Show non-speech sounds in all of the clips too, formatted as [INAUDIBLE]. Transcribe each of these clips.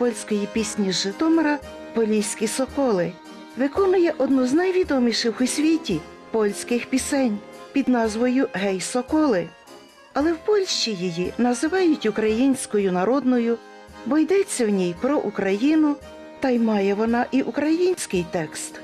польської пісні з Житомира Поліські соколи. Виконує одну з найвідоміших у світі польських пісень під назвою Гей Соколи. Але в Польщі її називають українською народною, бо йдеться в ній про Україну, та й має вона і український текст.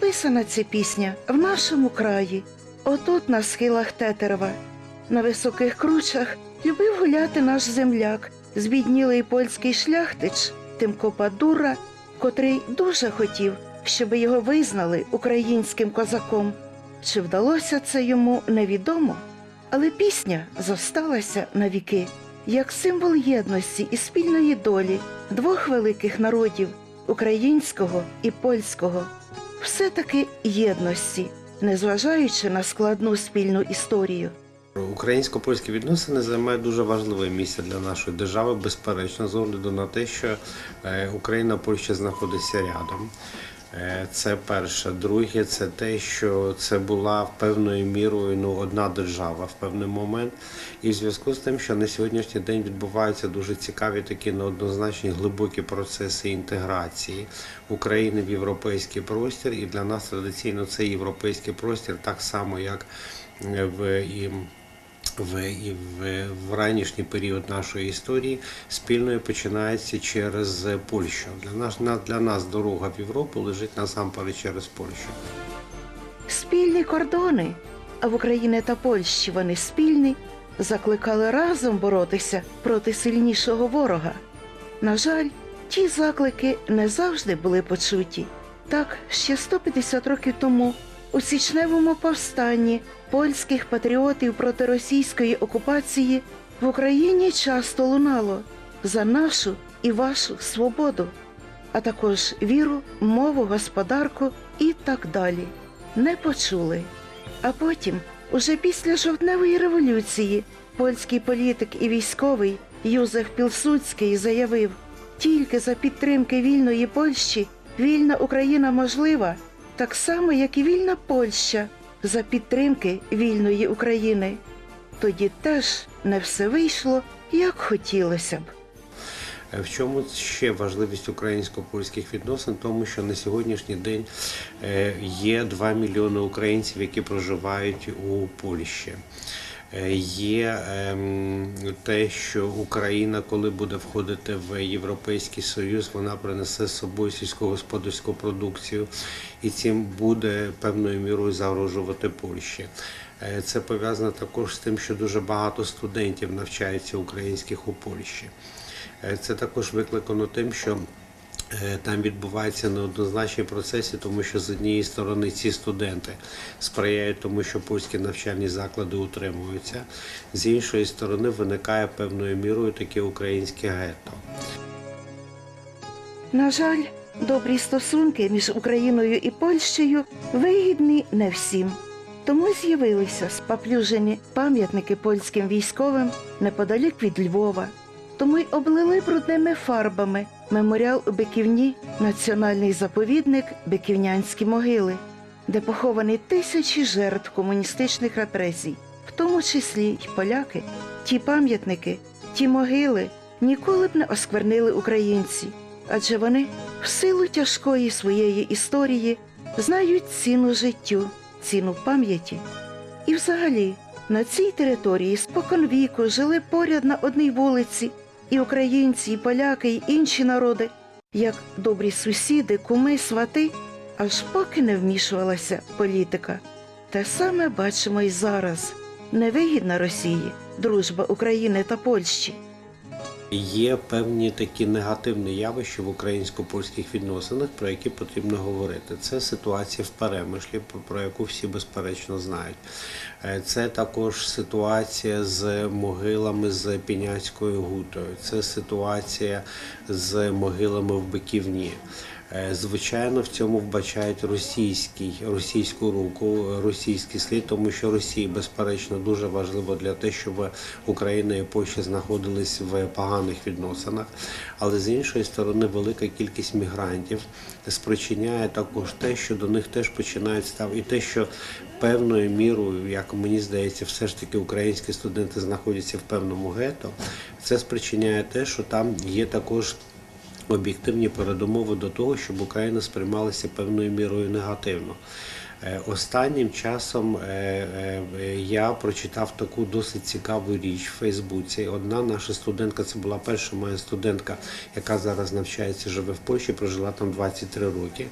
Написана ця пісня в нашому краї, отут на схилах Тетерева. На високих кручах любив гуляти наш земляк, збіднілий польський шляхтич Тимко Падура, котрий дуже хотів, щоб його визнали українським козаком. Чи вдалося це йому невідомо, але пісня зосталася на віки, як символ єдності і спільної долі двох великих народів українського і польського все-таки єдності, незважаючи на складну спільну історію. Українсько-польські відносини займають дуже важливе місце для нашої держави, безперечно, з огляду на те, що е, Україна Польща знаходиться рядом. Е, Це перше. Друге, це те, що це була певною мірою ну, одна держава в певний момент. І в зв'язку з тим, що на сьогоднішній день відбуваються дуже цікаві такі неоднозначні глибокі процеси інтеграції України в європейський простір. І для нас традиційно це європейський простір, так само як е, в в, в, в ранішній період нашої історії спільною починається через Польщу. Для нас, на- для нас дорога в Європу лежить насамперед через Польщу. Спільні кордони, в Україні та Польщі вони спільні, закликали разом боротися проти сильнішого ворога. На жаль, ті заклики не завжди були почуті. Так, ще 150 років тому у січневому повстанні польських патріотів проти російської окупації в Україні часто лунало за нашу і вашу свободу, а також віру, мову, господарку і так далі. Не почули. А потім, уже після жовтневої революції, польський політик і військовий Юзеф Пілсудський заявив: тільки за підтримки вільної Польщі вільна Україна можлива, так само, як і вільна Польща за підтримки вільної України. Тоді теж не все вийшло, як хотілося б. Е, В чому ще важливість українсько-польських відносин? Тому що на сьогоднішній день е, є 2 мільйони українців, які проживають у Польщі. Е, Є ем, те, що Україна, коли буде входити в Європейський Союз, вона принесе з собою сільськогосподарську продукцію, і цим буде певною мірою загрожувати Польщі. Е, Це пов'язано також з тим, що дуже багато студентів навчається українських у Польщі. Е, Це також викликано тим, що Там відбуваються неоднозначні процеси, тому що з однієї сторони ці студенти сприяють тому, що польські навчальні заклади утримуються, з іншої сторони виникає певною мірою таке українське гетто. На жаль, добрі стосунки між Україною і Польщею вигідні не всім. Тому з'явилися спаплюжені пам'ятники польським військовим неподалік від Львова. Тому й облили брудними фарбами меморіал у Биківні, національний заповідник Биківнянські могили, де поховані тисячі жертв комуністичних репресій, в тому числі й поляки. Ті пам'ятники, ті могили ніколи б не осквернили українці, адже вони в силу тяжкої своєї історії знають ціну життю, ціну пам'яті. І взагалі на цій території споконвіку жили поряд на одній вулиці і українці, і поляки, і інші народи, як добрі сусіди, куми, свати, аж поки не вмішувалася політика. Те саме бачимо й зараз. Невигідна Росії дружба України та Польщі. Є певні такі негативні явища в українсько-польських відносинах, про які потрібно говорити. Це ситуація в перемишлі, про- яку всі безперечно знають. Е, Це також ситуація з могилами з Піняцькою гутою. Це ситуація з могилами в Биківні. Е, Звичайно, в цьому вбачають російський, російську руку, російський слід, тому що Росії, безперечно, дуже важливо для те, щоб Україна і Польща знаходились в поганих відносинах. Але з іншої сторони, велика кількість мігрантів спричиняє також те, що до них теж починають ставити, і те, що певною мірою, як мені здається, все ж таки українські студенти знаходяться в певному гетто. Це спричиняє те, що там є також об'єктивні передумови до того, щоб Україна сприймалася певною мірою негативно. Е, Останнім часом е, е, я прочитав таку досить цікаву річ в Фейсбуці. Одна наша студентка, це була перша моя студентка, яка зараз навчається, живе в Польщі, прожила там 23 роки.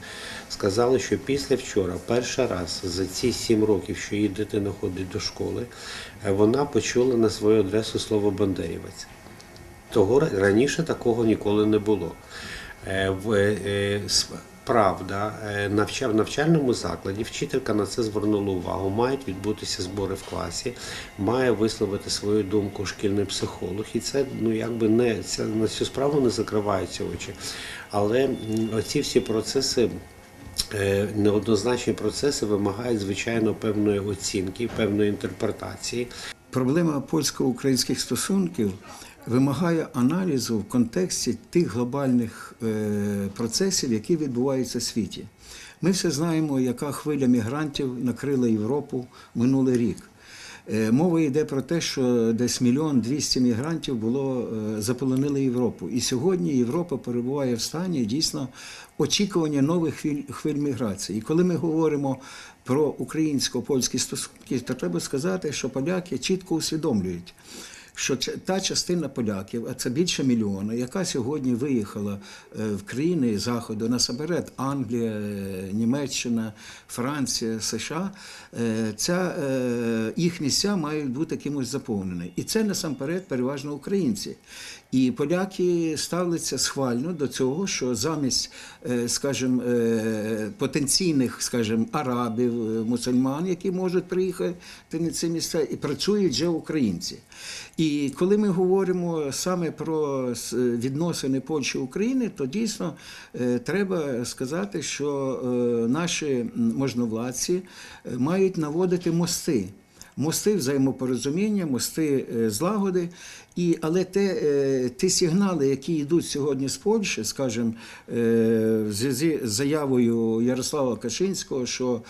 Сказала, що після вчора, перший раз за ці 7 років, що її дитина ходить до школи, вона почула на свою адресу слово Бандерівець. Того раніше такого ніколи не було. Е, е, с- Правда, е, в навчальному закладі вчителька на це звернула увагу. Мають відбутися збори в класі, має висловити свою думку шкільний психолог, і це ну якби не це на цю справу не закриваються очі. Але оці всі процеси. Е, Неоднозначні процеси вимагають звичайно певної оцінки, певної інтерпретації. Проблема польсько-українських стосунків вимагає аналізу в контексті тих глобальних е, процесів, які відбуваються в світі. Ми все знаємо, яка хвиля мігрантів накрила Європу минулий рік. Е, Мова йде про те, що десь мільйон двісті мігрантів було е, заполонили Європу. І сьогодні Європа перебуває в стані дійсно очікування нових хвиль, хвиль міграції. І коли ми говоримо про українсько-польські стосунки, то треба сказати, що поляки чітко усвідомлюють. Що та частина поляків, а це більше мільйона, яка сьогодні виїхала е, в країни Заходу насамперед Англія, Німеччина, Франція, США, е, ця, е, їх місця мають бути кимось заповнені. І це насамперед переважно українці. І поляки ставляться схвально до цього, що замість, е, скажімо, е, потенційних, скажімо, арабів, е, мусульман, які можуть приїхати на ці місця, і працюють вже українці. І коли ми говоримо саме про відносини Польщі України, то дійсно треба сказати, що наші можновладці мають наводити мости. Мости взаємопорозуміння, мости злагоди. І, але те, е, ті сигнали, які йдуть сьогодні з Польщі, скажімо, е, в зв'язку з заявою Ярослава Кашинського, що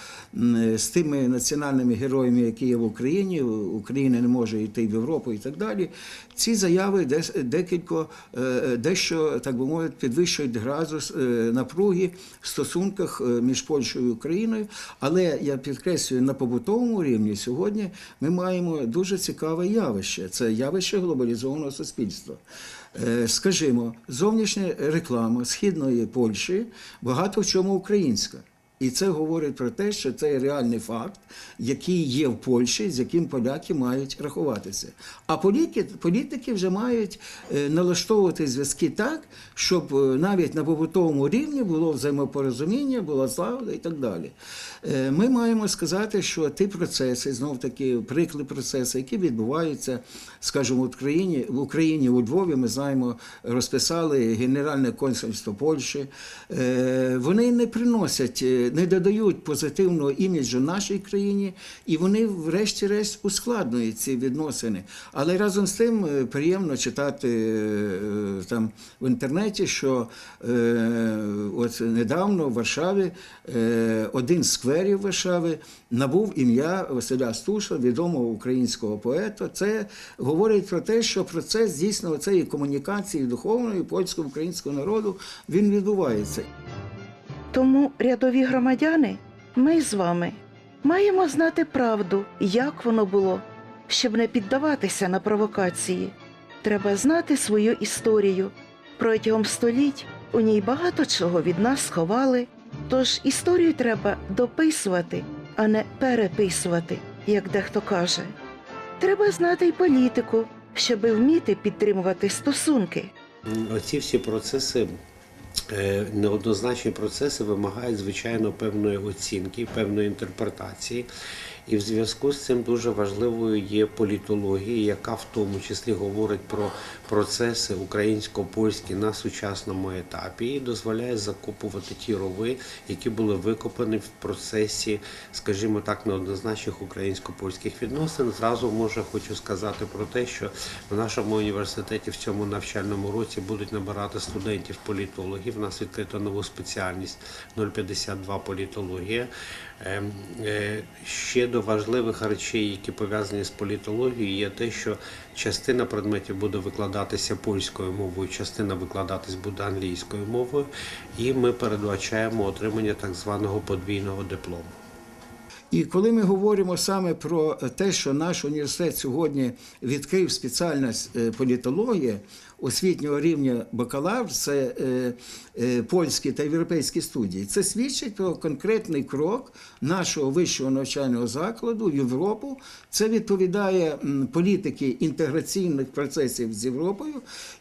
з тими національними героями, які є в Україні, Україна не може йти в Європу і так далі. Ці заяви декілько е, дещо, так би мовити, підвищують градус е, напруги в стосунках е, між Польщею і Україною. Але я підкреслюю, на побутовому рівні сьогодні ми маємо дуже цікаве явище. Це явище глобалізованого суспільства. Е, Скажімо, зовнішня реклама східної Польщі багато в чому українська. І це говорить про те, що це реальний факт, який є в Польщі, з яким поляки мають рахуватися. А політики, політики вже мають е, налаштовувати зв'язки так, щоб е, навіть на побутовому рівні було взаємопорозуміння, була злагода і так далі. Е, Ми маємо сказати, що ті процеси, знов таки прикли процеси, які відбуваються, скажімо, в Україні, в Україні у Львові, ми знаємо, розписали Генеральне консульство Польщі. Вони не приносять, не додають позитивного іміджу нашій країні, і вони, врешті-решт, ускладнюють ці відносини. Але разом з тим е, приємно читати е, там в інтернеті, що е, от недавно в Варшаві один з скверів Варшави набув ім'я Василя Стуша, відомого українського поета. Це говорить про те, що процес дійсно цієї комунікації духовної польсько-українського народу він відбувається. Тому, рядові громадяни, ми з вами маємо знати правду, як воно було, щоб не піддаватися на провокації. Треба знати свою історію. Протягом століть у ній багато чого від нас сховали. Тож історію треба дописувати, а не переписувати, як дехто каже. Треба знати й політику, щоби вміти підтримувати стосунки. Оці всі процеси, неоднозначні процеси вимагають, звичайно, певної оцінки, певної інтерпретації. І в зв'язку з цим дуже важливою є політологія, яка в тому числі говорить про процеси українсько-польські на сучасному етапі і дозволяє закопувати ті рови, які були викопані в процесі, скажімо так, неоднозначних українсько-польських відносин. Зразу може хочу сказати про те, що в нашому університеті в цьому навчальному році будуть набирати студентів політологів. У нас відкрито нову спеціальність 052 політологія. Ем, е, Ще до важливих речей, які пов'язані з політологією, є те, що частина предметів буде викладатися польською мовою, частина викладатись буде англійською мовою, і ми передбачаємо отримання так званого подвійного диплому. І коли ми говоримо саме про те, що наш університет сьогодні відкрив спеціальність е, політологія освітнього рівня бакалавр, це е, е, польські та європейські студії, це свідчить про конкретний крок нашого вищого навчального закладу в Європу. Це відповідає політики інтеграційних процесів з Європою.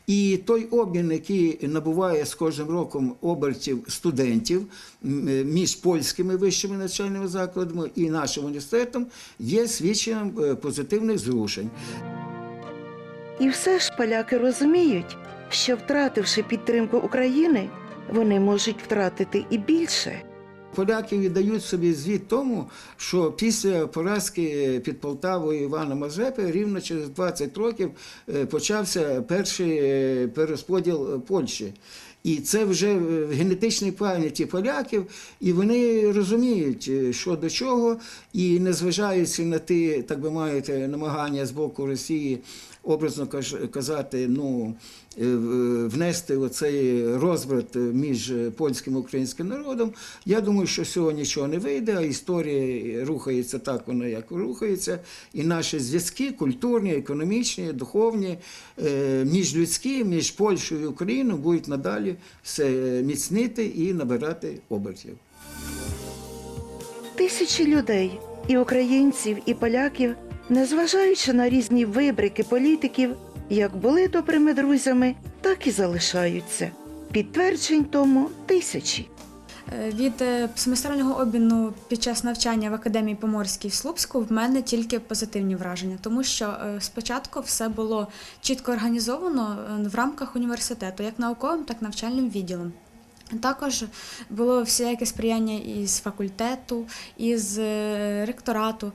І той обмін, який набуває з кожним роком обертів студентів е, між польськими вищими навчальними закладами і нашим університетом, є свідченням позитивних зрушень. І все ж поляки розуміють, що втративши підтримку України, вони можуть втратити і більше. Поляки віддають собі звіт тому, що після поразки під Полтавою Івана Мазепи рівно через 20 років е, почався перший е, перерозподіл Польщі. І це вже в генетичній пам'яті поляків, і вони розуміють, е, що до чого, і незважаючи на ті, так би мовити, намагання з боку Росії, образно казати, ну е, внести оцей розбрат між польським і українським народом. Я думаю, що цього нічого не вийде, а історія рухається так, вона як рухається. І наші зв'язки культурні, економічні, духовні, е, міжлюдські, між Польщею і Україною будуть надалі все міцнити і набирати обертів. Тисячі людей, і українців, і поляків, незважаючи на різні вибрики політиків, як були добрими друзями, так і залишаються. Підтверджень тому тисячі. Е, Від е, семестрового обміну під час навчання в академії Поморській в Слупську в мене тільки позитивні враження, тому що е, спочатку все було чітко організовано в рамках університету, як науковим, так і навчальним відділом. Також було всіяке сприяння із факультету, із ректорату.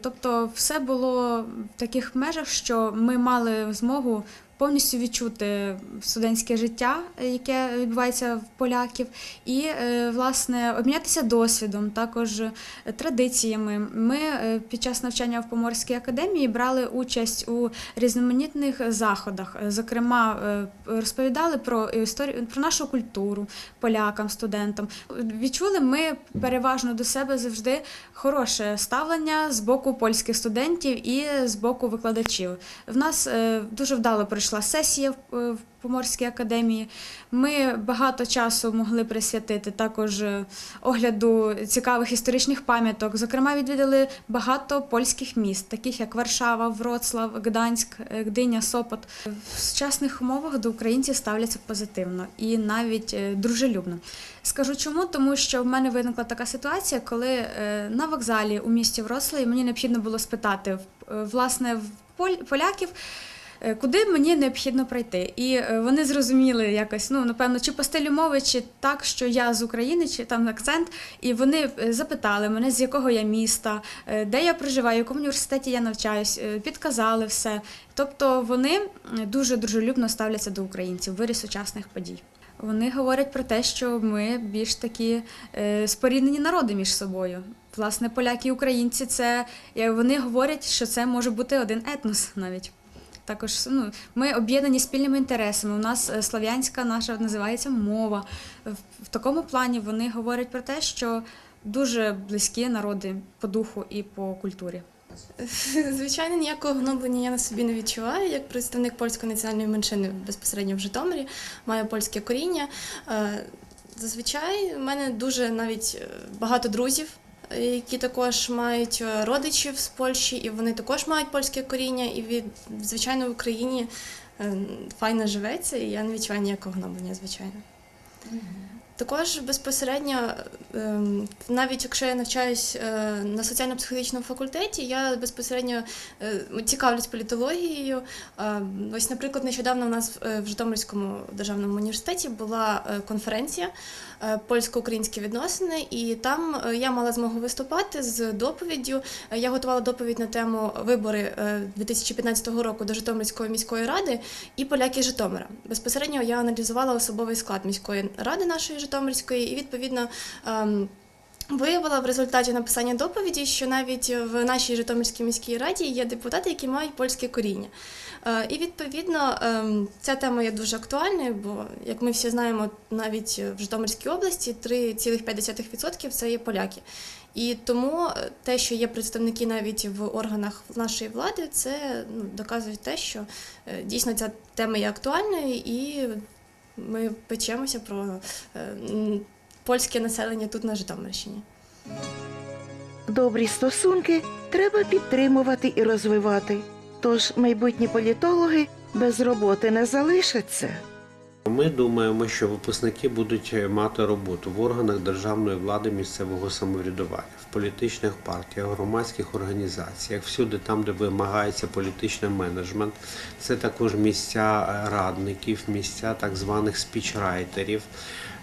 Тобто, все було в таких межах, що ми мали змогу повністю відчути студентське життя, яке відбувається в поляків, і е, власне обмінятися досвідом, також е, традиціями. Ми е, під час навчання в Поморській академії брали участь у різноманітних заходах. Зокрема, розповідали про історію про нашу культуру полякам, студентам. Відчули ми переважно до себе завжди хороше ставлення з боку польських студентів і з боку викладачів. В нас дуже вдало пройшла сесія в, е, в Поморській академії. Ми багато часу могли присвятити також е, огляду цікавих історичних пам'яток. Зокрема, відвідали багато польських міст, таких як Варшава, Вроцлав, Гданськ, е, Гдиня, Сопот. В сучасних умовах до українців ставляться позитивно і навіть дружелюбно. Скажу чому, тому що в мене виникла така ситуація, коли на вокзалі у місті Вроцлаві мені необхідно було спитати власне в поляків. Е, Куди мені необхідно пройти? І е, вони зрозуміли якось, ну напевно, чи по стилю мови, чи так, що я з України, чи там акцент. І вони е, запитали мене, з якого я міста, де я проживаю, в якому університеті я навчаюсь, підказали все. Тобто вони дуже дружелюбно ставляться до українців в вирі сучасних подій. Вони говорять про те, що ми більш такі споріднені народи між собою. Власне, поляки і українці, це вони говорять, що це може бути один етнос навіть. Також ну, ми об'єднані спільними інтересами. У нас е, слав'янська наша називається мова. В, такому плані вони говорять про те, що дуже близькі народи по духу і по культурі. [LAUGHS] Звичайно, ніякого гноблення я на собі не відчуваю. Як представник польської національної меншини безпосередньо в Житомирі, маю польське коріння. Е, Зазвичай в мене дуже навіть е, багато друзів, які також мають е, родичів з Польщі, і вони також мають польське коріння. І від звичайно в Україні е, файно живеться, і я не відчуваю ніякого гноблення, звичайно. Також безпосередньо, ем, навіть якщо я навчаюсь е, на соціально-психологічному факультеті, я безпосередньо е, цікавлюсь політологією. Е, Ось, наприклад, нещодавно у нас е, в Житомирському державному університеті була е, конференція е, польсько-українські відносини, і там е, я мала змогу виступати з доповіддю. Е, Я готувала доповідь на тему вибори е, 2015 року до Житомирської міської ради і поляки Житомира. Безпосередньо я аналізувала особовий склад міської ради нашої Житомирської, і відповідно. Виявила в результаті написання доповіді, що навіть в нашій Житомирській міській раді є депутати, які мають польське коріння. Е, І відповідно ем, ця тема є дуже актуальною, бо як ми всі знаємо, навіть в Житомирській області 3,5% це є поляки. І тому е, те, що є представники навіть в органах нашої влади, це ну, доказує те, що е, дійсно ця тема є актуальною, і ми печемося про польське населення тут на Житомирщині. Добрі стосунки треба підтримувати і розвивати. Тож майбутні політологи без роботи не залишаться. Ми думаємо, що випускники будуть мати роботу в органах державної влади місцевого самоврядування, в політичних партіях, громадських організаціях, всюди там, де вимагається політичний менеджмент. Це також місця е, радників, місця так званих спічрайтерів.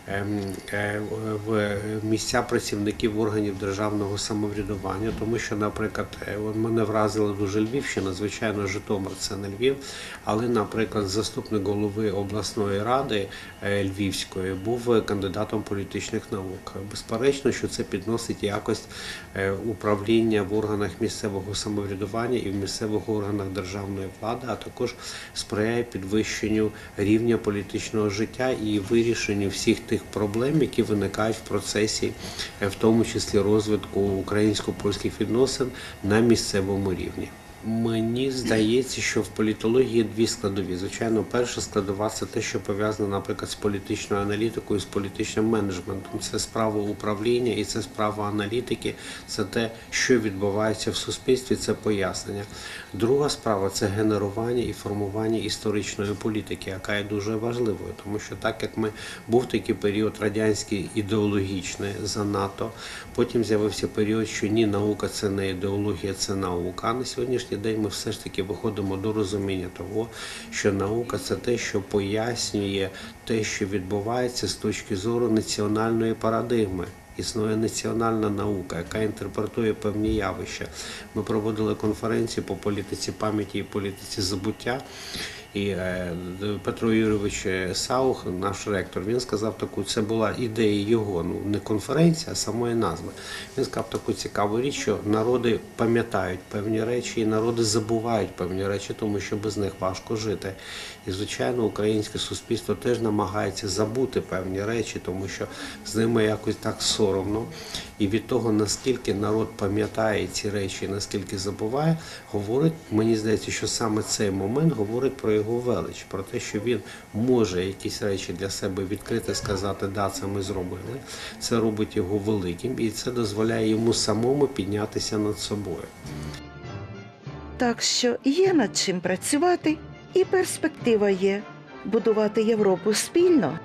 Ем, е, В місця працівників органів державного самоврядування, тому що, наприклад, е, мене вразила дуже Львівщина, звичайно, Житомир це не Львів, але, наприклад, заступник голови обласної ради е, Львівської був кандидатом політичних наук. Безперечно, що це підносить якость е, управління в органах місцевого самоврядування і в місцевих органах державної влади, а також сприяє підвищенню рівня політичного життя і вирішенню всіх тих проблем, які виникають в процесі, е, в тому числі розвитку українсько-польських відносин на місцевому рівні. Мені здається, що в політології дві складові. Звичайно, перша складова це те, що пов'язано, наприклад, з політичною аналітикою, з політичним менеджментом. Це справа управління і це справа аналітики. Це те, що відбувається в суспільстві, це пояснення. Друга справа це генерування і формування історичної політики, яка є дуже важливою, тому що так як ми був такий період радянський ідеологічний занадто, потім з'явився період, що ні, наука це не ідеологія, це наука. А на сьогоднішній сьогоднішній ми все ж таки виходимо до розуміння того, що наука це те, що пояснює те, що відбувається з точки зору національної парадигми. Існує національна наука, яка інтерпретує певні явища. Ми проводили конференцію по політиці пам'яті і політиці забуття. І е, Петро Юрійович Саух, наш ректор, він сказав таку, це була ідея його, ну не конференція, а самої назви. Він сказав таку цікаву річ, що народи пам'ятають певні речі, і народи забувають певні речі, тому що без них важко жити. І звичайно, українське суспільство теж намагається забути певні речі, тому що з ними якось так соромно. І від того, наскільки народ пам'ятає ці речі, наскільки забуває, говорить, мені здається, що саме цей момент говорить про його велич, про те, що він може якісь речі для себе відкрити, сказати, да, це ми зробили. Це робить його великим, і це дозволяє йому самому піднятися над собою. Так що є над чим працювати, і перспектива є будувати Європу спільно.